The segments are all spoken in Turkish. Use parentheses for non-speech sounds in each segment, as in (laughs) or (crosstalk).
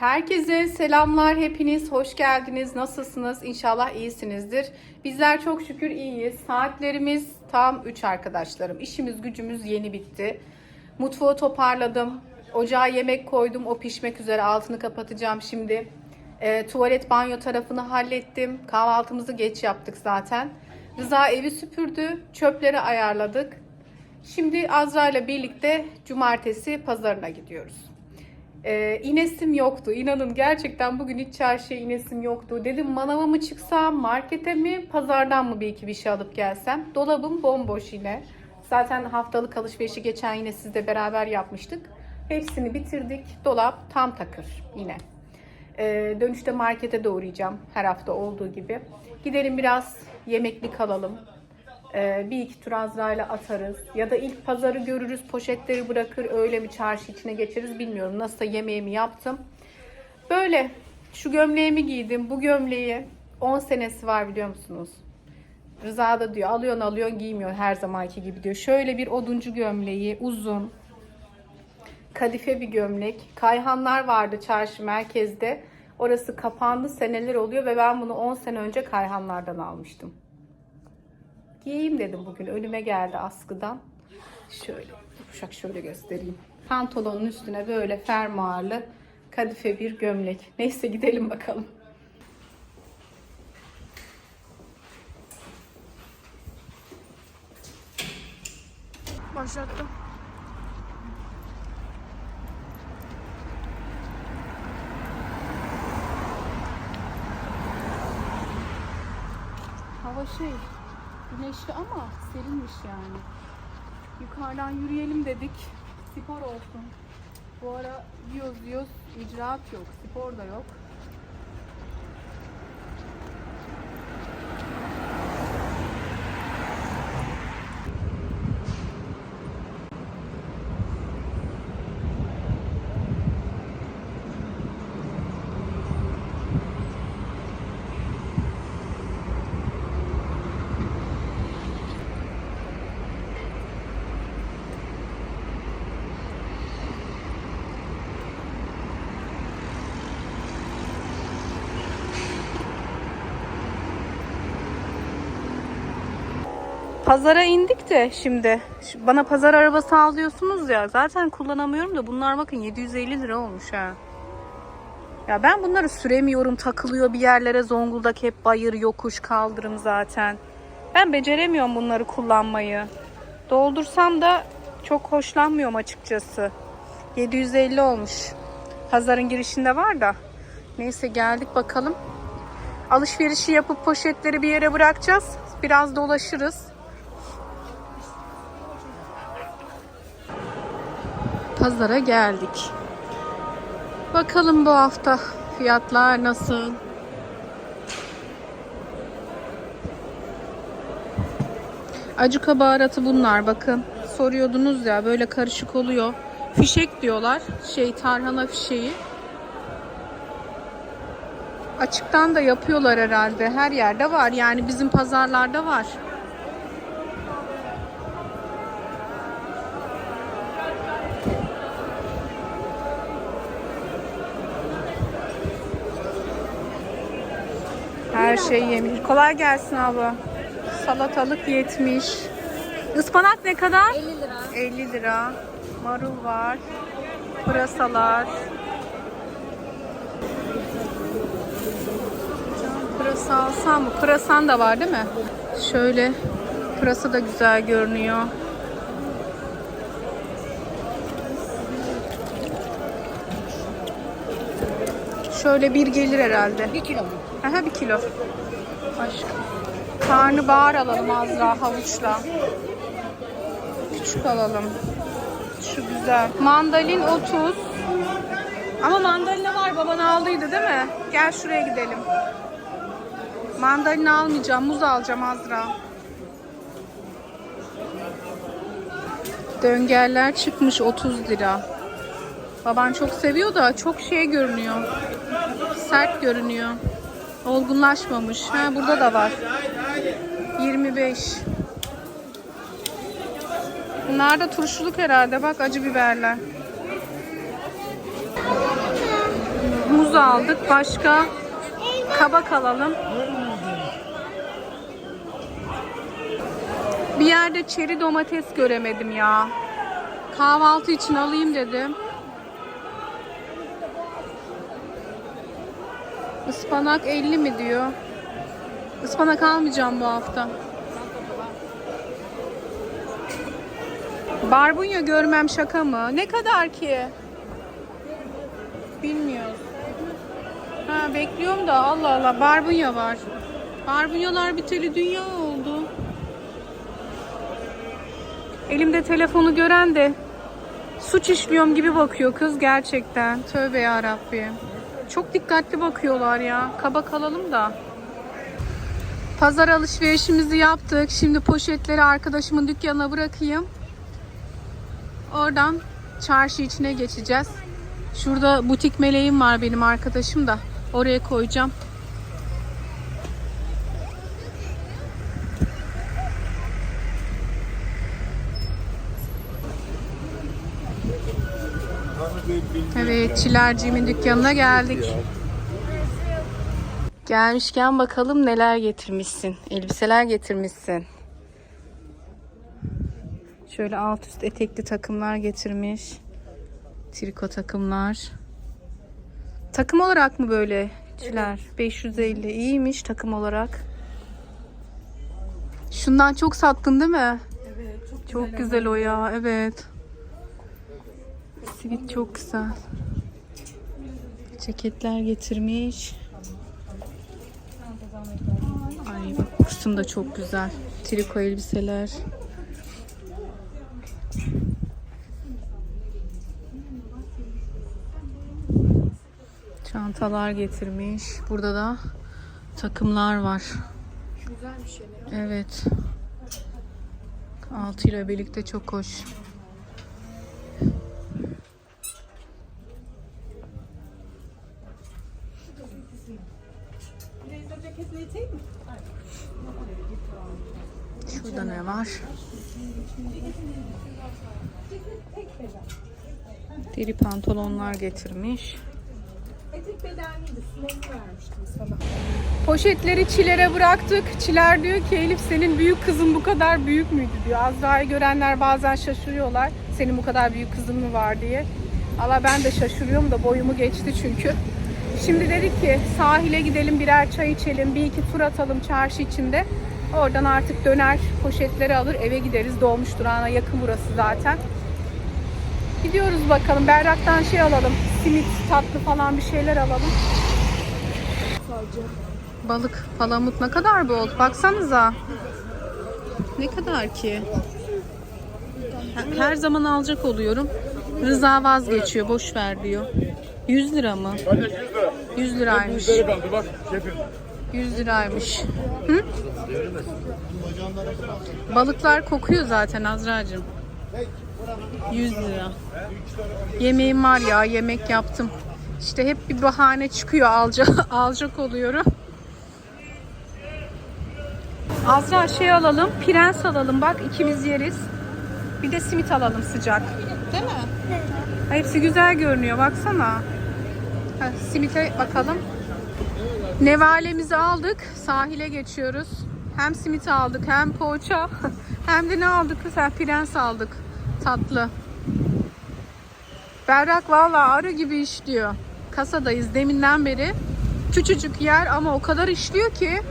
Herkese selamlar hepiniz. Hoş geldiniz. Nasılsınız? İnşallah iyisinizdir. Bizler çok şükür iyiyiz. Saatlerimiz tam 3 arkadaşlarım. İşimiz gücümüz yeni bitti. Mutfağı toparladım. Ocağa yemek koydum. O pişmek üzere altını kapatacağım şimdi. Ee, tuvalet banyo tarafını hallettim. Kahvaltımızı geç yaptık zaten. Rıza evi süpürdü. Çöpleri ayarladık. Şimdi Azra ile birlikte cumartesi pazarına gidiyoruz ee, inesim yoktu. İnanın gerçekten bugün hiç çarşıya inesim yoktu. Dedim manava mı çıksam, markete mi, pazardan mı bir iki bir şey alıp gelsem. Dolabım bomboş yine. Zaten haftalık alışverişi geçen yine sizle beraber yapmıştık. Hepsini bitirdik. Dolap tam takır yine. Ee, dönüşte markete de uğrayacağım her hafta olduğu gibi. Gidelim biraz yemeklik alalım. Ee, bir iki tur Azra'yla atarız. Ya da ilk pazarı görürüz, poşetleri bırakır, öyle bir çarşı içine geçeriz bilmiyorum. Nasılsa yemeğimi yaptım. Böyle şu gömleğimi giydim. Bu gömleği 10 senesi var biliyor musunuz? Rıza da diyor alıyorsun alıyorsun giymiyor her zamanki gibi diyor. Şöyle bir oduncu gömleği uzun. Kadife bir gömlek. Kayhanlar vardı çarşı merkezde. Orası kapandı seneler oluyor ve ben bunu 10 sene önce Kayhanlardan almıştım. Giyeyim dedim bugün. Önüme geldi askıdan. Şöyle yumuşak şöyle göstereyim. Pantolonun üstüne böyle fermuarlı kadife bir gömlek. Neyse gidelim bakalım. Başlattım. Hava şey güneşli ama serinmiş yani. Yukarıdan yürüyelim dedik. Spor olsun. Bu ara yiyoruz yiyoruz icraat yok. Spor da yok. Pazara indik de şimdi. Bana pazar arabası al diyorsunuz ya. Zaten kullanamıyorum da bunlar bakın 750 lira olmuş ha. Ya ben bunları süremiyorum. Takılıyor bir yerlere. Zonguldak hep bayır, yokuş, kaldırım zaten. Ben beceremiyorum bunları kullanmayı. Doldursam da çok hoşlanmıyorum açıkçası. 750 olmuş. Pazarın girişinde var da. Neyse geldik bakalım. Alışverişi yapıp poşetleri bir yere bırakacağız. Biraz dolaşırız. Pazara geldik. Bakalım bu hafta fiyatlar nasıl? Acuka baharatı bunlar bakın. Soruyordunuz ya böyle karışık oluyor. Fişek diyorlar. Şey tarhana fişeği. Açıktan da yapıyorlar herhalde. Her yerde var. Yani bizim pazarlarda var. Şey yemiş. Kolay gelsin abla. Salatalık 70. Ispanak ne kadar? 50 lira. 50 lira. Marul var. Pırasalar. Pırasa alsam mı? Pırasan da var değil mi? Şöyle pırasa da güzel görünüyor. Şöyle bir gelir herhalde. 1 kilo mu? Aha bir kilo. Başka. Karnabahar alalım Azra havuçla. Küçük alalım. Şu güzel. Mandalin 30. Ama mandalina var baban aldıydı değil mi? Gel şuraya gidelim. Mandalina almayacağım. Muz alacağım Azra. Döngerler çıkmış 30 lira. Baban çok seviyor da çok şey görünüyor. Sert görünüyor. Olgunlaşmamış. Ha burada da var. 25. Bunlar da turşuluk herhalde. Bak acı biberler. tuz aldık. Başka kabak alalım. Bir yerde çeri domates göremedim ya. Kahvaltı için alayım dedim. Ispanak 50 mi diyor? Ispanak almayacağım bu hafta. Barbunya görmem şaka mı? Ne kadar ki? Bilmiyoruz. Ha bekliyorum da Allah Allah barbunya var. Barbunyalar biteli dünya oldu. Elimde telefonu gören de suç işliyorum gibi bakıyor kız gerçekten. Tövbe ya Rabbim. Çok dikkatli bakıyorlar ya. Kabak alalım da. Pazar alışverişimizi yaptık. Şimdi poşetleri arkadaşımın dükkanına bırakayım. Oradan çarşı içine geçeceğiz. Şurada butik meleğim var benim arkadaşım da. Oraya koyacağım. Evet, Çilerciğimin dükkanına geldik. Gelmişken bakalım neler getirmişsin. Elbiseler getirmişsin. Şöyle alt üst etekli takımlar getirmiş. Triko takımlar. Takım olarak mı böyle çiler? 550 iyiymiş takım olarak. Şundan çok sattın değil mi? Evet çok Çok güzel o ya. Evet. Sivit çok güzel. Ceketler getirmiş. Ay bak kısım da çok güzel. Triko elbiseler. Çantalar getirmiş. Burada da takımlar var. güzel bir şey. Evet. Altıyla birlikte çok hoş. Deri pantolonlar getirmiş. Poşetleri Çiler'e bıraktık. Çiler diyor ki Elif senin büyük kızın bu kadar büyük müydü diyor. Azra'yı görenler bazen şaşırıyorlar. Senin bu kadar büyük kızın mı var diye. Allah ben de şaşırıyorum da boyumu geçti çünkü. Şimdi dedik ki sahile gidelim birer çay içelim. Bir iki tur atalım çarşı içinde. Oradan artık döner poşetleri alır eve gideriz. Doğmuş durağına yakın burası zaten. Gidiyoruz bakalım. Berrak'tan şey alalım. Simit, tatlı falan bir şeyler alalım. Balık palamut ne kadar bol? Baksanıza. Ne kadar ki? Her zaman alacak oluyorum. Rıza vazgeçiyor. Boş ver diyor. 100 lira mı? 100 liraymış. Delikanlı bak şefim. 100 liraymış. Hı? Balıklar kokuyor zaten Azra'cığım. 100 lira. Yemeğim var ya yemek yaptım. İşte hep bir bahane çıkıyor alacak, (laughs) alacak oluyorum. Azra şey alalım, prens alalım bak ikimiz yeriz. Bir de simit alalım sıcak. Değil mi? Hepsi güzel görünüyor baksana. Ha, simite bakalım. Nevalemizi aldık. Sahile geçiyoruz. Hem simit aldık hem poğaça. (laughs) Hem de ne aldık? Ha, prens aldık. Tatlı. Berrak vallahi arı gibi işliyor. Kasadayız deminden beri. Küçücük yer ama o kadar işliyor ki.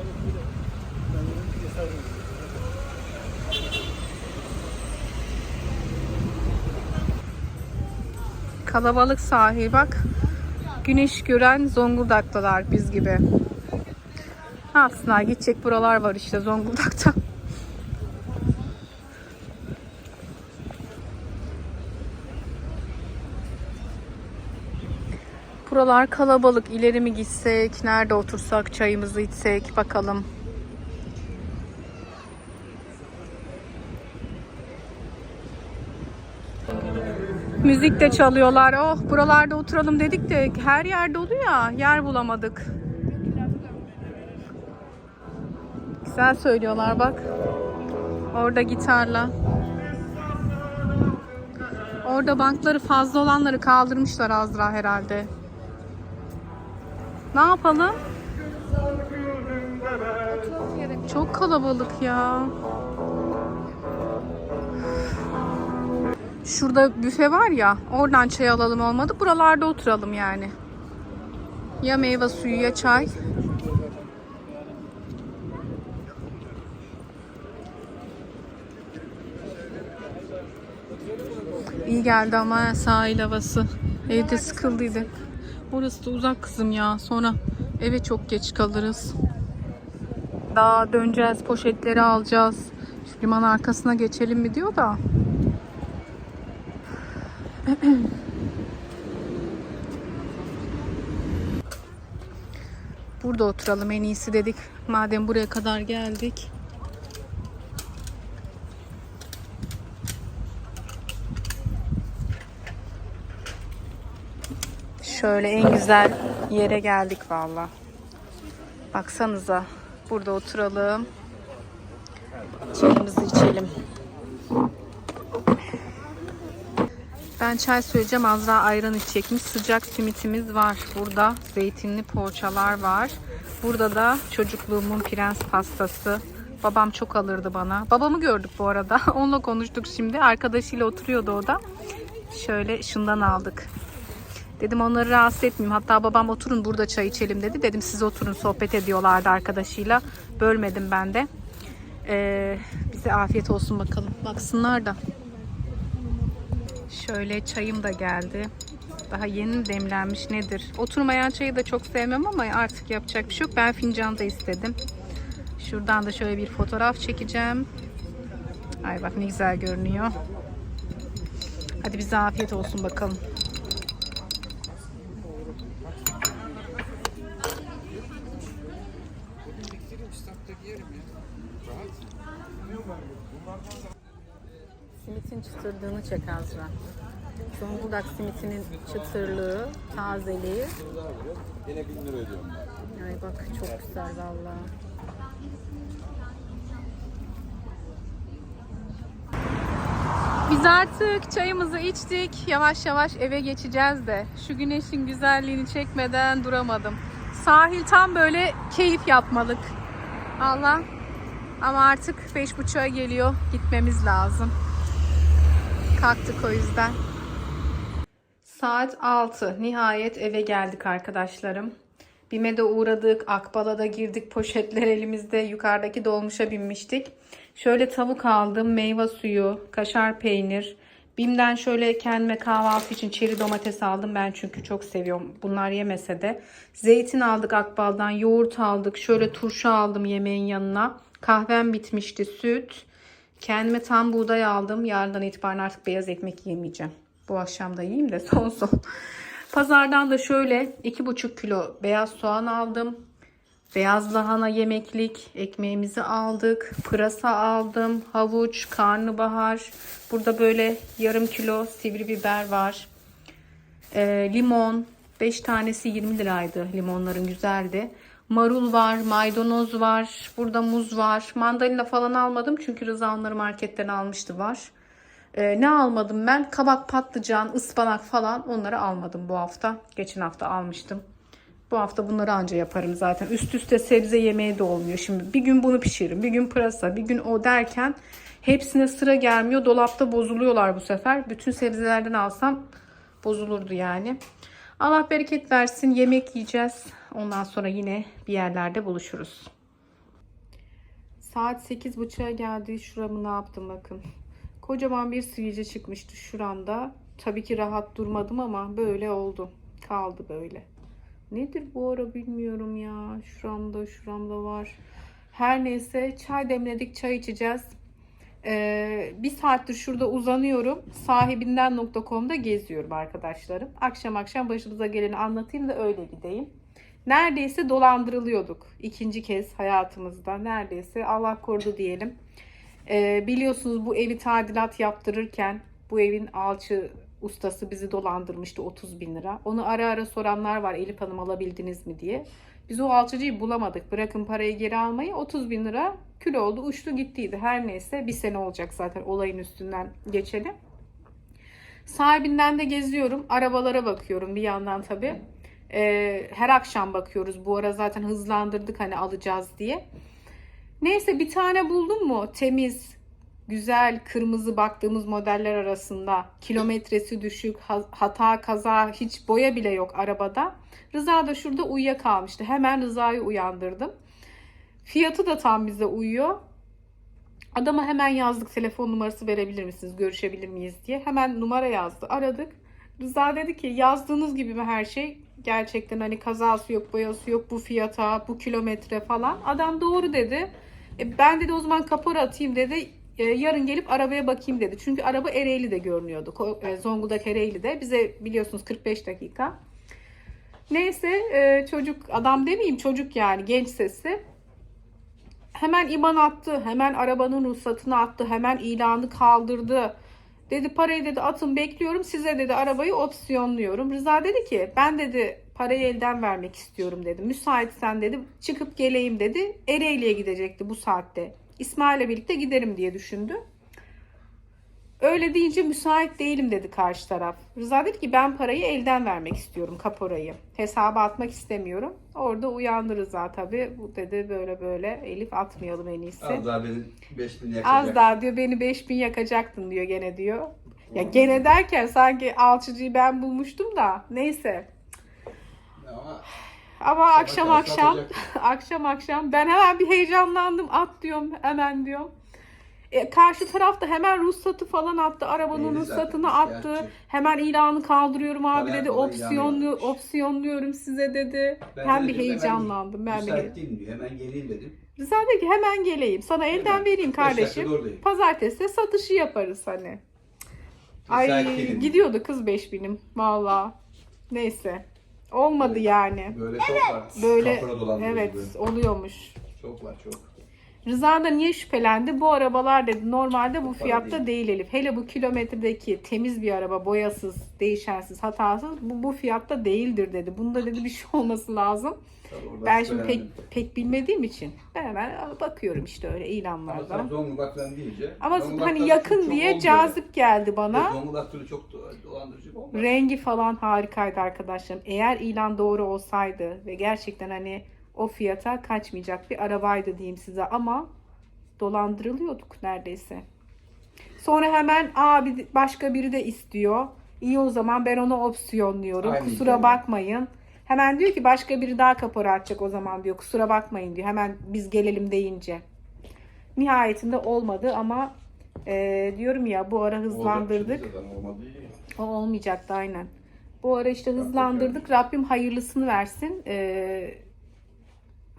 Kalabalık sahil bak. Güneş gören Zonguldak'talar biz gibi. Ne yapsınlar gidecek buralar var işte Zonguldak'ta. Buralar kalabalık. İleri mi gitsek? Nerede otursak? Çayımızı içsek? Bakalım. Müzik de çalıyorlar. Oh buralarda oturalım dedik de her yerde oluyor ya. Yer bulamadık. Güzel söylüyorlar bak. Orada gitarla. Orada bankları fazla olanları kaldırmışlar Azra herhalde. Ne yapalım? Çok kalabalık ya. Şurada büfe var ya, oradan çay alalım olmadı. Buralarda oturalım yani. Ya meyve suyu ya çay. İyi geldi ama sahil havası. Evde sıkıldıydık. Orası da uzak kızım ya. Sonra eve çok geç kalırız. Daha döneceğiz, poşetleri alacağız. Şu liman arkasına geçelim mi diyor da. (clears throat) Burada oturalım en iyisi dedik. Madem buraya kadar geldik. Şöyle en güzel yere geldik valla. Baksanıza. Burada oturalım. Çayımızı içelim. Ben çay söyleyeceğim. Azra ayran içecekmiş. Sıcak simitimiz var burada. Zeytinli poğaçalar var. Burada da çocukluğumun prens pastası. Babam çok alırdı bana. Babamı gördük bu arada. (laughs) Onunla konuştuk şimdi. Arkadaşıyla oturuyordu o da. Şöyle şundan aldık. Dedim onları rahatsız etmeyeyim. Hatta babam oturun burada çay içelim dedi. Dedim siz oturun sohbet ediyorlardı arkadaşıyla. Bölmedim ben de. Ee, bize afiyet olsun bakalım. Baksınlar da. Şöyle çayım da geldi. Daha yeni demlenmiş nedir? Oturmayan çayı da çok sevmem ama artık yapacak bir şey yok. Ben fincan da istedim. Şuradan da şöyle bir fotoğraf çekeceğim. Ay bak ne güzel görünüyor. Hadi bize afiyet olsun bakalım. Simitin çıtırdığını çek Azra. Zonguldak simitinin çıtırlığı, tazeliği. Yine 1000 lira ödüyorum ben. Ay bak çok güzel valla. Biz artık çayımızı içtik. Yavaş yavaş eve geçeceğiz de. Şu güneşin güzelliğini çekmeden duramadım. Sahil tam böyle keyif yapmalık. Allah. Ama artık beş buçuğa geliyor. Gitmemiz lazım. Kalktık o yüzden. Saat 6. Nihayet eve geldik arkadaşlarım. BİM'e uğradık. Akbal'a da girdik. Poşetler elimizde. Yukarıdaki dolmuşa binmiştik. Şöyle tavuk aldım. Meyve suyu, kaşar peynir. BİM'den şöyle kendime kahvaltı için çeri domates aldım. Ben çünkü çok seviyorum. Bunlar yemese de. Zeytin aldık Akbal'dan. Yoğurt aldık. Şöyle turşu aldım yemeğin yanına. Kahvem bitmişti. Süt. Kendime tam buğday aldım. Yarından itibaren artık beyaz ekmek yemeyeceğim. Bu akşam da yiyeyim de (laughs) son son. Pazardan da şöyle 2,5 kilo beyaz soğan aldım. Beyaz lahana yemeklik ekmeğimizi aldık. Pırasa aldım. Havuç, karnabahar. Burada böyle yarım kilo sivri biber var. Ee, limon. 5 tanesi 20 liraydı. Limonların güzeldi. Marul var, maydanoz var. Burada muz var. Mandalina falan almadım çünkü Rıza onları marketten almıştı var. Ee, ne almadım ben? Kabak, patlıcan, ıspanak falan onları almadım bu hafta. Geçen hafta almıştım. Bu hafta bunları anca yaparım zaten. Üst üste sebze yemeği de olmuyor. Şimdi bir gün bunu pişiririm, bir gün pırasa, bir gün o derken hepsine sıra gelmiyor. Dolapta bozuluyorlar bu sefer. Bütün sebzelerden alsam bozulurdu yani. Allah bereket versin. Yemek yiyeceğiz. Ondan sonra yine bir yerlerde buluşuruz. Saat 8.30'a geldi. Şuramı ne yaptım bakın. Kocaman bir sivilce çıkmıştı şuramda. Tabii ki rahat durmadım ama böyle oldu. Kaldı böyle. Nedir bu ara bilmiyorum ya. Şuramda şuramda var. Her neyse çay demledik çay içeceğiz. Ee, bir saattir şurada uzanıyorum. Sahibinden.com'da geziyorum arkadaşlarım. Akşam akşam başımıza geleni anlatayım da öyle gideyim. Neredeyse dolandırılıyorduk. İkinci kez hayatımızda. Neredeyse Allah korudu diyelim. Ee, biliyorsunuz bu evi tadilat yaptırırken bu evin alçı ustası bizi dolandırmıştı 30 bin lira. Onu ara ara soranlar var Elif Hanım alabildiniz mi diye. Biz o alçıcıyı bulamadık. Bırakın parayı geri almayı 30 bin lira kül oldu uçtu gittiydi. Her neyse bir sene olacak zaten olayın üstünden geçelim. Sahibinden de geziyorum. Arabalara bakıyorum bir yandan tabii. Ee, her akşam bakıyoruz. Bu ara zaten hızlandırdık hani alacağız diye. Neyse bir tane buldum mu? Temiz, güzel, kırmızı baktığımız modeller arasında. Kilometresi düşük, ha- hata, kaza, hiç boya bile yok arabada. Rıza da şurada uyuyakalmıştı. Hemen Rıza'yı uyandırdım. Fiyatı da tam bize uyuyor. Adama hemen yazdık telefon numarası verebilir misiniz, görüşebilir miyiz diye. Hemen numara yazdı, aradık. Rıza dedi ki yazdığınız gibi mi her şey? Gerçekten hani kazası yok, boyası yok, bu fiyata, bu kilometre falan. Adam doğru dedi. E, ben dedi o zaman kapora atayım dedi. E, yarın gelip arabaya bakayım dedi. Çünkü araba Ereğli'de görünüyordu. E, Zonguldak Ereğli'de. Bize biliyorsunuz 45 dakika. Neyse e, çocuk adam demeyeyim çocuk yani genç sesi. Hemen IBAN attı. Hemen arabanın ruhsatını attı. Hemen ilanı kaldırdı. Dedi parayı dedi atın bekliyorum. Size dedi arabayı opsiyonluyorum. Rıza dedi ki ben dedi parayı elden vermek istiyorum dedi. Müsaitsen dedi çıkıp geleyim dedi. Ereğli'ye gidecekti bu saatte. İsmail'le birlikte giderim diye düşündü. Öyle deyince müsait değilim dedi karşı taraf. Rıza dedi ki ben parayı elden vermek istiyorum kaporayı. Hesaba atmak istemiyorum. Orada uyandı Rıza tabii. Bu dedi böyle böyle Elif atmayalım en iyisi. Az daha beni 5000 yakacak. Az daha diyor beni 5000 yakacaktın diyor gene diyor. Ya gene derken sanki alçıcıyı ben bulmuştum da neyse. Ama Ama akşam akşam (laughs) akşam akşam ben hemen bir heyecanlandım at diyorum hemen diyorum. E, karşı tarafta hemen ruhsatı falan attı. Arabanın Neydi ruhsatını attı. şikayetçi. Hemen ilanı kaldırıyorum abi Bayağı dedi. kolay Opsiyonlu ilan opsiyonluyorum size dedi. ben hem de bir dedim, heyecanlandım. Ben bir Müsait değilim diyor. Hemen geleyim dedim. Rıza dedi ki hemen geleyim. Sana elden Hemen. vereyim Beş dakikada kardeşim. oradayım. Pazartesi de satışı yaparız hani. Ay değilim. gidiyordu kız 5000'im valla. Neyse. Olmadı yani. Böyle çok var. Böyle dolandırıcı evet böyle. oluyormuş. Çok var çok. Rıza da niye şüphelendi? Bu arabalar dedi normalde bu fiyatta değil. Elif. Hele bu kilometredeki temiz bir araba, boyasız, değişensiz, hatasız bu, bu fiyatta değildir dedi. Bunda dedi bir şey (laughs) olması lazım. Tabii Ben şimdi pek pek bilmediğim için ben hemen bakıyorum işte öyle Ama ilanlardan. Zonguldak'tan deyince. Ama hani yakın diye cazip geldi bana. Zonguldak türü çok do- dolandırıcı olmaz. Rengi falan harikaydı arkadaşlarım. Eğer ilan doğru olsaydı ve gerçekten hani o fiyata kaçmayacak bir arabaydı diyeyim size ama dolandırılıyorduk neredeyse. Sonra hemen abi başka biri de istiyor. İyi o zaman ben onu opsiyonluyorum. Aynı Kusura hikaye. bakmayın. Hemen diyor ki başka biri daha kapora atacak o zaman diyor. Kusura bakmayın diyor. Hemen biz gelelim deyince. Nihayetinde olmadı ama e, diyorum ya bu ara hızlandırdık. O olmayacaktı aynen. Bu ara işte hızlandırdık. Rabbim hayırlısını versin. Ee,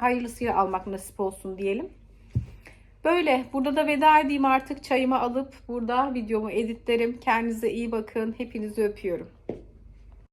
hayırlısıyla almak nasip olsun diyelim. Böyle. Burada da veda edeyim artık. Çayımı alıp burada videomu editlerim. Kendinize iyi bakın. Hepinizi öpüyorum.